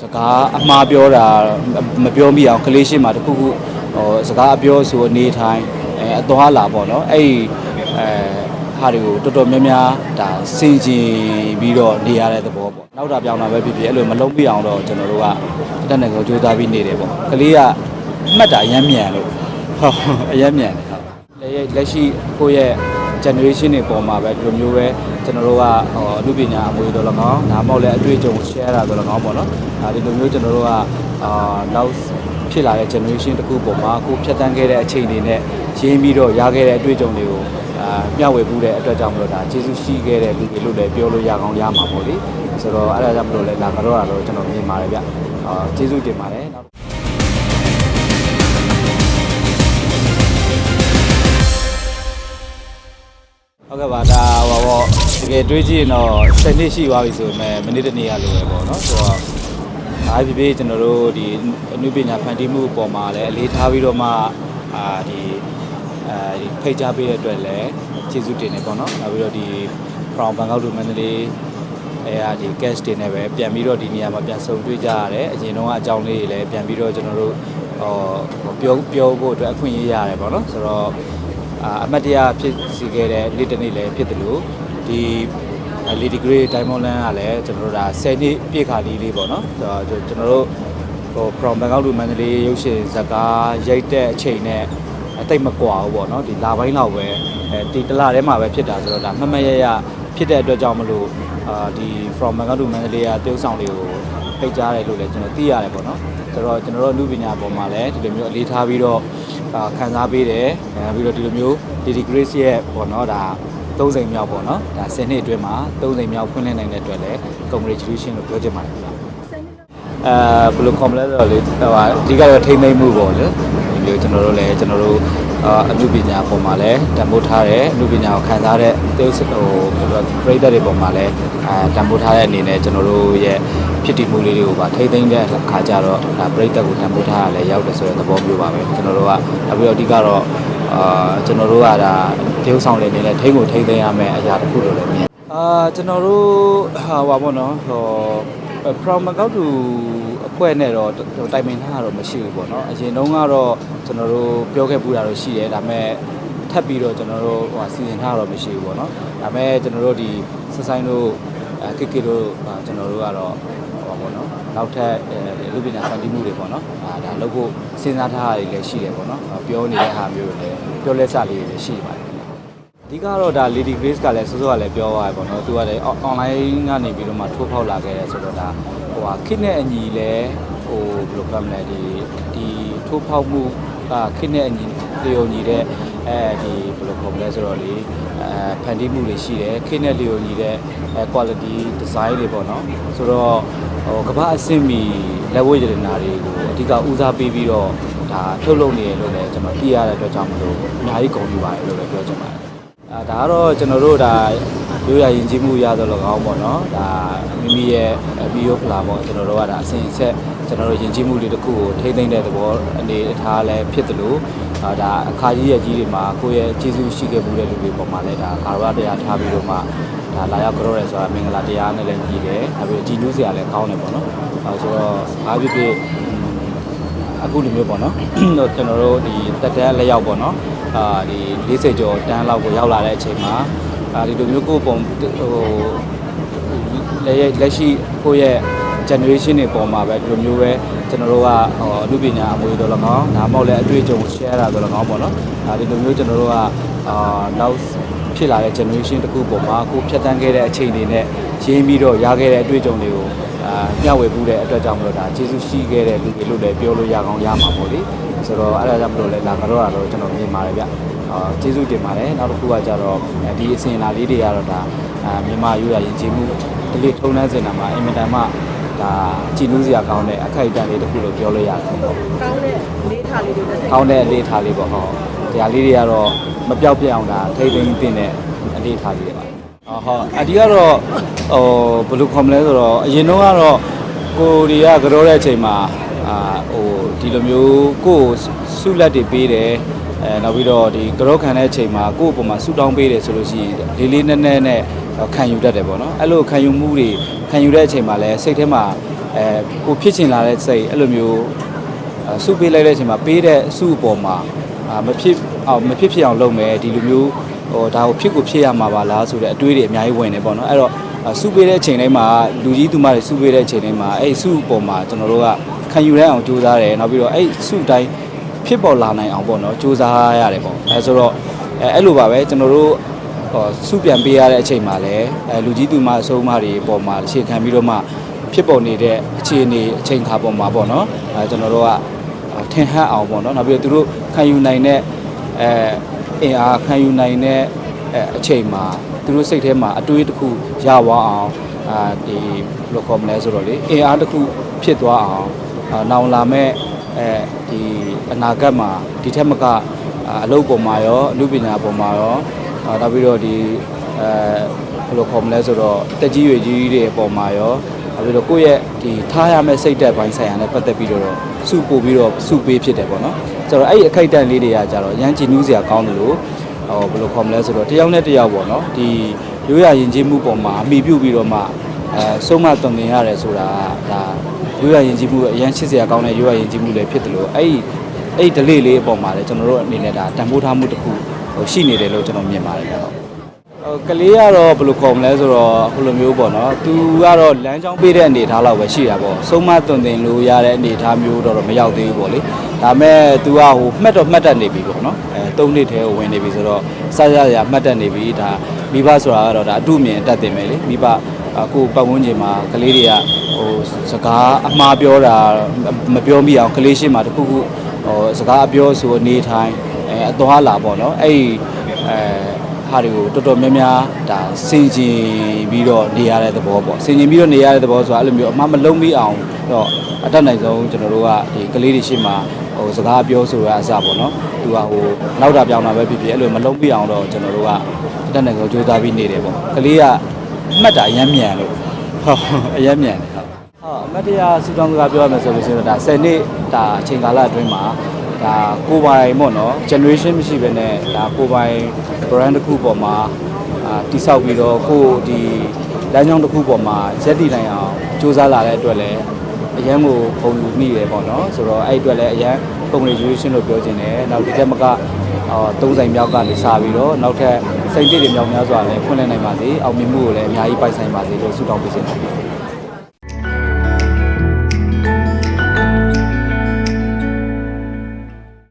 စကားအမှားပြောတာမပြောမိအောင်ကလေးရှင်းမှာတခုခုဟိုစကားအပြောဆိုအနေထိုင်အဲအသွားလာပေါ့နော်အဲ့ဒီအဲဟာတွေကိုတော်တော်များများဒါစင်ကျင်ပြီးတော့နေရတဲ့သဘောပေါ့နောက်တာပြောင်းတာပဲဖြစ်ဖြစ်အဲ့လိုမလုံးပြအောင်တော့ကျွန်တော်တို့ကတက်နေကိုကြိုးစားပြီးနေတယ်ပေါ့ကလေးကမှတ်တာအယမ်းမြန်လို့ဟုတ်အယမ်းမြန်တယ်ဟုတ်လက်လက်ရှိကိုယ့်ရဲ့ generation တွေပေါ်မှာပဲဒီလိုမျိုးပဲကျွန်တော်တို့ကဟိုအမှုပညာအမွေတော်၎င်းဒါမှမဟုတ်လည်းအတွေ့အကြုံ share တာတော်၎င်းပေါ့နော်အဲဒီလိုမျိုးကျွန်တော်တို့ကအာနောက်ဖြစ်လာတဲ့ generation တစ်ခုပေါ်မှာကိုဖြတ်တန်းခဲ့တဲ့အချိန်တွေနဲ့ရင်းပြီးတော့ရခဲ့တဲ့အတွေ့အကြုံတွေကိုအာမျှဝေမှုတဲ့အတွက်ကြောင့်မလို့ဒါကျေးဇူးရှိခဲ့တဲ့လူတွေလို့လည်းပြောလို့ရကောင်းရမှာပေါ့လေဆိုတော့အဲ့ဒါကြောင့်မလို့လည်းဒါကတော့တာတော့ကျွန်တော်မြင်ပါတယ်ဗျအာကျေးဇူးတင်ပါတယ် ဟုတ်ကဲ့ပါဒါဟောပေါ့တကယ်တွေးကြည့်ရင်တော့10နှစ်ရှိသွားပြီဆိုပေမဲ့မနေ့တနေ့ကလိုပဲပေါ့နော်ဆိုတော့အားဖြစ်ဖြစ်ကျွန်တော်တို့ဒီအနုပညာဖန်တီးမှုအပေါ်မှာလည်းအလေးထားပြီးတော့မှအာဒီအဲဒီဖိတ်ကြားပေးတဲ့အတွက်လည်းကျေးဇူးတင်နေပေါ့နော်နောက်ပြီးတော့ဒီ from Bangkok to Mandalay အဲဒီ guest တွေနဲ့ပဲပြန်ပြီးတော့ဒီနေရာမှာပြန်ဆုံတွေ့ကြရတယ်အရင်တော့အကြောင်းလေးတွေလည်းပြန်ပြီးတော့ကျွန်တော်တို့ဟောပြောပြောဖို့အတွက်အခွင့်အရေးရတယ်ပေါ့နော်ဆိုတော့ အာအမတ်တရားဖြစ်စီခဲ့တဲ့နေ့တစ်နေ့လည်းဖြစ်တယ်လို့ဒီ Lady Grey Diamond Land ကလည်းကျွန်တော်တို့ဒါ10နှစ်ပြည့်ခါလေးလေးပေါ့နော်ဆိုတော့ကျွန်တော်တို့ဟို from Bangkok to Mandalay ရုပ်ရှင်ဇာတ်ကားရိုက်တဲ့အချိန်နဲ့အတိတ်မကွာဘူးပေါ့နော်ဒီလာပိုင်းလောက်ပဲအဲဒီတစ်လထဲမှာပဲဖြစ်တာဆိုတော့ဒါမမတ်ရရဖြစ်တဲ့အတွက်ကြောင့်မလို့အာဒီ from Bangkok to Mandalay ကတိုးဆောင်တွေကို ဖိတ်ကြားတယ်လို့လည်းကျွန်တော်သိရတယ်ပေါ့နော်ဆိုတော့ကျွန်တော်တို့အမှုပညာပေါ်မှာလည်းဒီလိုမျိုးအလေးထားပြီးတော့အာခံစားပေးတယ်အဲပြီးတော့ဒီလိုမျိုး Lady Grace ရဲ့ပေါ့နော်ဒါ၃စိမ်မြောက်ပေါ့နော်ဒါ10နှစ်အတွင်းမှာ၃စိမ်မြောက်ဖွင့်လှစ်နိုင်တဲ့အတွက်လည်း congratulation လို့ပြောချင်ပါတယ်ခင်ဗျာအဲဘယ်လို comment လဲဆိုတော့လေဟိုဟာအဓိကတော့ထိမ့်သိမ့်မှုပေါ့လေဒီလိုကျွန်တော်တို့လည်းကျွန်တော်တို့ အာအမှုပညာပေါ်မှာလည်းတံပိုးထားတယ်အမှုပညာကိုခံစားတဲ့သေဟိုပရိသတ်တွေပေါ်မှာလည်းအာတံပိုးထားတဲ့အနေနဲ့ကျွန်တော်တို့ရဲ့ဖြစ်တည်မှုလေးတွေကိုပါထိမ့်သိမ့်တဲ့အခါကျတော့ဒါပရိသတ်ကိုတံပိုးထားရလဲရောက်တယ်ဆိုတဲ့သဘောမျိုးပါပဲကျွန်တော်တို့ကနောက်ပြီးတော့အဓိကတော့အာကျွန်တော်တို့ကဒါသေဟုတ်ဆောင်လေးနေနဲ့ထိမ့်ကိုထိမ့်သိမ့်ရမယ်အရာတစ်ခုလို့လည်းမြင်အာကျွန်တော်တို့ဟာပါပေါ့နော်ဟို from Macau to အ ဖွဲ့နဲ့တော့တိုင်ပင်ထားတာတော့မရှိဘူးပေါ့နော်အရင်တုန်းကတော့ကျွန်တော်တို့ပြောခဲ့ပူတာတော့ရှိတယ်ဒါပေမဲ့ထပ်ပြီးတော့ကျွန်တော်တို့ဟိုစီစဉ်ထားတာတော့မရှိဘူးပေါ့နော်ဒါပေမဲ့ကျွန်တော်တို့ဒီစဆိုင်တို့အဲကစ်ကစ်တို့ကျွန်တော်တို့ကတော့ဟောပေါ့နော်နောက်ထပ်လူပညာဖန်တီးမှုတွေပေါ့နော်အာဒါလုပ်ဖို့စဉ်းစားထားတာတွေလည်းရှိတယ်ပေါ့နော်ပြောနေတဲ့ဟာမျိုးတွေလည်းပြောလက်စလေးတွေလည်းရှိပါတယ် အဓိကတော့ဒါ Lady Grace ကလည်းစိုးစိုးကလည်းပြောသွားတယ်ပေါ့နော်သူကလည်း online ကနေပြီးတော့မှထိုးဖောက်လာခဲ့တယ်ဆိုတော့ဒါဟိုဟာခစ်နဲ့အညီလဲဟိုဘယ်လိုပြောမလဲဒီဒီထိုးဖောက်မှုကခစ်နဲ့အညီလျော်ညီတဲ့အဲဒီဘယ်လိုခေါ်မလဲဆိုတော့လေအဲဖန်တီးမှုတွေရှိတယ်ခစ်နဲ့လျော်ညီတဲ့အဲ quality design တွေပေါ့နော်ဆိုတော့ဟိုကမ္ဘာအဆင့်မီလက်ဝဲရတနာတွေကိုအဓိကဦးစားပေးပြီးတော့ဒါထုတ်လုပ်နေရလို့လည်းကျွန်တော်သိရတဲ့အတွက်ကြောင့်မလို့အများကြီးကုန်ယူပါတယ်လို့လည်းပြောချင်ပါတယ် အာဒါကတော့ကျွန်တော်တို့ဒါရိုးရရင်ကြီးမှုရတော့လည်းကောင်းပေါ့နော်ဒါမိမိရဲ့ဗီဒီယိုဖလာပေါ့ကျွန်တော်တို့ကဒါအစဉ်အဆက်ကျွန်တော်တို့ယဉ်ကျေးမှုတွေတစ်ခုကိုထိမ့်သိမ့်တဲ့သဘောအနေအထားလည်းဖြစ်တယ်လို့အာဒါအခါကြီးရဲ့ကြီးတွေမှာကိုယ့်ရဲ့ကျေးဇူးရှိခဲ့မှုတဲ့လူတွေပေါ်မှာလည်းဒါကာရဝတရားထားပြီးတော့မှဒါလာရောက်ကြောရဲဆိုတာမင်္ဂလာတရားနဲ့လည်းကြီးတယ်နောက်ပြီးကြည်ညိုးစရာလည်းကောင်းတယ်ပေါ့နော်အဲဆိုတော့အားဖြစ်ဖြစ်အခုလိုမျိုးပေါ့နော်တော့ကျွန်တော်တို့ဒီတက်တန်းလက်ရောက်ပေါ့နော် အာဒီ40ကျော်တန်းလောက်ကိုရောက်လာတဲ့အချိန်မှာအာဒီလိုမျိုးကိုယ့်ပုံဟိုလက်ရလက်ရှိကိုယ့်ရဲ့ generation တွေပေါ်မှာပဲဒီလိုမျိုးပဲကျွန်တော်တို့ကဟိုအမှုပညာအမွေတော်၎င်းဒါမှမဟုတ်လည်းအတွေ့အကြုံ share တာတော်၎င်းပေါ့နော်ဒါဒီလိုမျိုးကျွန်တော်တို့ကအာနောက်ဖြစ်လာတဲ့ generation တစ်ခုပေါ်မှာကိုဖြတ်တန်းခဲ့တဲ့အချိန်တွေနဲ့ရင်းပြီးတော့ရခဲ့တဲ့အတွေ့အကြုံတွေကိုအာမျှဝေမှုတဲ့အတွက်ကြောင့်မလို့ဒါကျေးဇူးရှိခဲ့တဲ့လူတွေလို့လည်းပြောလို့ရကောင်းရမှာပေါ့လေ ဆိုတော့အဲ့ဒါကြောင့်မလို့လည်းဒါကတော့တော့ကျွန်တော်မြင်ပါတယ်ဗျအာကျေးဇူးတင်ပါတယ်နောက်တစ်ခုကကြတော့ဒီအစဉ်အလာလေးတွေကတော့ဒါအာမြန်မာရိုးရာယဉ်ကျေးမှုဒီလေးထုံနှန်းစင်တာမှာအင်မတန်မှဒါကြည်နူးစရာကောင်းတဲ့အခိုက်အတန့်လေးတစ်ခုလို့ပြောလို့ရတယ်ပေါ့ကောင်းတဲ့လေးထားလေးတွေနဲ့ကောင်းတဲ့အနေအထားလေးပေါ့ဟောတရားလေးတွေကတော့မပြောက်ပြက်အောင်ဒါထိမ့်သိမ်းတင်တဲ့အနေအထားလေးတွေပါဟောအဒီကတော့ဟိုဘယ်လိုခေါ်မလဲဆိုတော့အရင်တော့ကတော့ကိုတွေကကြောတဲ့အချိန်မှာ အာဟိုဒီလိုမျိုးကိုယ်ဆုလက်တွေပေးတယ်အဲနောက်ပြီးတော့ဒီကြောခံတဲ့အချိန်မှာကိုယ့်အပေါ်မှာဆူတောင်းပေးတယ်ဆိုလို့ရှိရင်လေးလေးနက်နက်နဲ့ခံယူတတ်တယ်ပေါ့နော်အဲ့လိုခံယူမှုတွေခံယူတဲ့အချိန်မှာလည်းစိတ်ထဲမှာအဲကိုဖြစ်ချင်လာတဲ့စိတ်အဲ့လိုမျိုးအဲစုပေးလိုက်တဲ့အချိန်မှာပေးတဲ့အစုအပေါ်မှာအာမဖြစ်အောင်မဖြစ်ဖြစ်အောင်လုပ်မယ်ဒီလိုမျိုးဟိုဒါကိုဖြစ်ကိုဖြစ်ရမှာပါလားဆိုတဲ့အတွေးတွေအများကြီးဝင်နေပေါ့နော်အဲ့တော့အာ စုပေးတဲ့အချိန်တိုင်းမှာလူကြီးသူမတွေစုပေးတဲ့အချိန်တိုင်းမှာအဲ့ဒီစုအပေါ်မှာကျွန်တော်တို့ကခံယူရအောင်ကြိုးစားတယ်နောက်ပြီးတော့အဲ့ဒီစုတိုင်းဖြစ်ပေါ်လာနိုင်အောင်ပေါ့နော်ကြိုးစားရတယ်ပေါ့အဲဆိုတော့အဲအဲ့လိုပါပဲကျွန်တော်တို့ဟောစုပြန်ပေးရတဲ့အချိန်မှာလည်းအဲလူကြီးသူမအဆုံးအမတွေအပေါ်မှာအခြေခံပြီးတော့မှဖြစ်ပေါ်နေတဲ့အခြေအနေအချိန်ခါပေါ်မှာပေါ့နော်အဲကျွန်တော်တို့ကထင်ဟပ်အောင်ပေါ့နော်နောက်ပြီးတော့သူတို့ခံယူနိုင်တဲ့အဲအင်အားခံယူနိုင်တဲ့အဲအချိန်မှာ သူတို့စိတ်ထဲမှာအတွေးတစ်ခုရသွားအောင်အာဒီဘယ်လိုခေါ်မလဲဆိုတော့လေအင်အားတစ်ခုဖြစ်သွားအောင်အာနောင်လာမဲ့အဲဒီအနာဂတ်မှာဒီထက်မကအအလုပ်ပေါ်မှာရောအမှုပညာပေါ်မှာရောအာနောက်ပြီးတော့ဒီအဲဘယ်လိုခေါ်မလဲဆိုတော့တက်ကြီးရွယ်ကြီးတွေအပေါ်မှာရောနောက်ပြီးတော့ကိုယ့်ရဲ့ဒီထားရမယ့်စိတ်သက်ပိုင်းဆိုင်ရာနဲ့ပတ်သက်ပြီးတော့စုပို့ပြီးတော့စုပေးဖြစ်တယ်ပေါ့နော်ဆိုတော့အဲ့ဒီအခိုက်အတန့်လေးတွေကကြတော့ရမ်းကြည်နူးစရာကောင်းတယ်လို့ ဟောဘယ်လိုခေါ်မလဲဆိုတော့တယောက်နဲ့တယောက်ပေါ့နော်ဒီရိုးရရင်ကျေးမှုပေါ်မှာအမိပြုတ်ပြီးတော့မှအဲဆုံးမတုံသင်ရတယ်ဆိုတာကဒါရိုးရရင်ကျေးမှုအရန်ချစ်စရာကောင်းတဲ့ရိုးရရင်ကျေးမှုလည်းဖြစ်တယ်လို့အဲ့ဒီအဲ့ဒီ delay လေးအပေါ်မှာလည်းကျွန်တော်တို့အနေနဲ့ဒါတန်ဖိုးထားမှုတစ်ခုဟိုရှိနေတယ်လို့ကျွန်တော်မြင်ပါတယ်ခင်ဗျာဟိုကလေးကတော့ဘယ်လိုခေါ်မလဲဆိုတော့ဟိုလိုမျိုးပေါ့နော်သူကတော့လမ်းကြောင်းပေးတဲ့အနေအထားလောက်ပဲရှိတာပေါ့ဆုံးမသွန်သင်လို့ရတဲ့အနေအထားမျိုးတော့မရောက်သေးဘူးပေါ့လေဒါမဲ့သူကဟိုမှတ်တော့မှတ်တတ်နေပြီပေါ့နော် အဲ၃နှစ်ထဲကိုဝင်နေပြီဆိုတော့စရရမှတ်တတ်နေပြီဒါမိဘဆိုတာကတော့ဒါအတုအမြင်အတတ်တင်ပဲလေမိဘကိုပတ်ဝန်းကျင်မှာကလေးတွေကဟိုစကားအမှားပြောတာမပြောမိအောင်ကလေးရှင်းမှာတခုခုဟိုစကားအပြောဆိုနေထိုင်အဲအသွားလာပေါ့နော်အဲ့ဒီအဲဟာတွေကိုတော်တော်များများဒါစင်ကျင်ပြီးတော့နေရတဲ့သဘောပေါ့စင်ကျင်ပြီးတော့နေရတဲ့သဘောဆိုတာအဲ့လိုမျိုးအမှားမလုံးမိအောင်တော့ အတတ်နိုင်ဆုံးကျွန်တော်တို့ကဒီကလေးတွေရှေ့မှာဟိုစကားပြောဆိုရအစပေါ့နော်သူကဟိုနောက်တာပြောင်းတာပဲဖြစ်ဖြစ်အဲ့လိုမလုံးမိအောင်တော့ကျွန်တော်တို့ကအတတ်နိုင်ဆုံးကြိုးစားပြီးနေတယ်ပေါ့ကလေးကမှတ်တာအယမ်းမြန်လို့ဟုတ်အယမ်းမြန်တယ်ဟုတ်ဟုတ်အမတ်တရားစူတောင်းစကားပြောရမယ်ဆိုလို့ရှိရင်ဒါ10နှစ်ဒါအချိန်ကာလအတွင်းမှာဒါကိုယ်ပိုင်ပေါ့နော် generation မရှိဘဲနဲ့ဒါကိုယ်ပိုင် brand တစ်ခုပေါ်မှာအာတိဆောက်ပြီးတော့ကိုယ်ဒီလမ်းကြောင်းတစ်ခုပေါ်မှာရက်တည်နိုင်အောင်စူးစမ်းလာတဲ့အတွက်လည်း အရန်ကိုပုံယူမိတယ်ပေါ့နော်ဆိုတော့အဲ့အတွက်လည်းအရန် congratulation လို့ပြောချင်တယ်နောက်ဒီတက်မကအော်သုံးဆိုင်မြောက်ကနေစပြီးတော့နောက်ထပ်စိတ်တည်တွေမြောက်များစွာလည်းဖွင့်လှစ်နိုင်ပါစေအောင်မြင်မှုကိုလည်းအများကြီးပိုင်ဆိုင်ပါစေလို့ဆုတောင်းပေးချင်ပါတယ်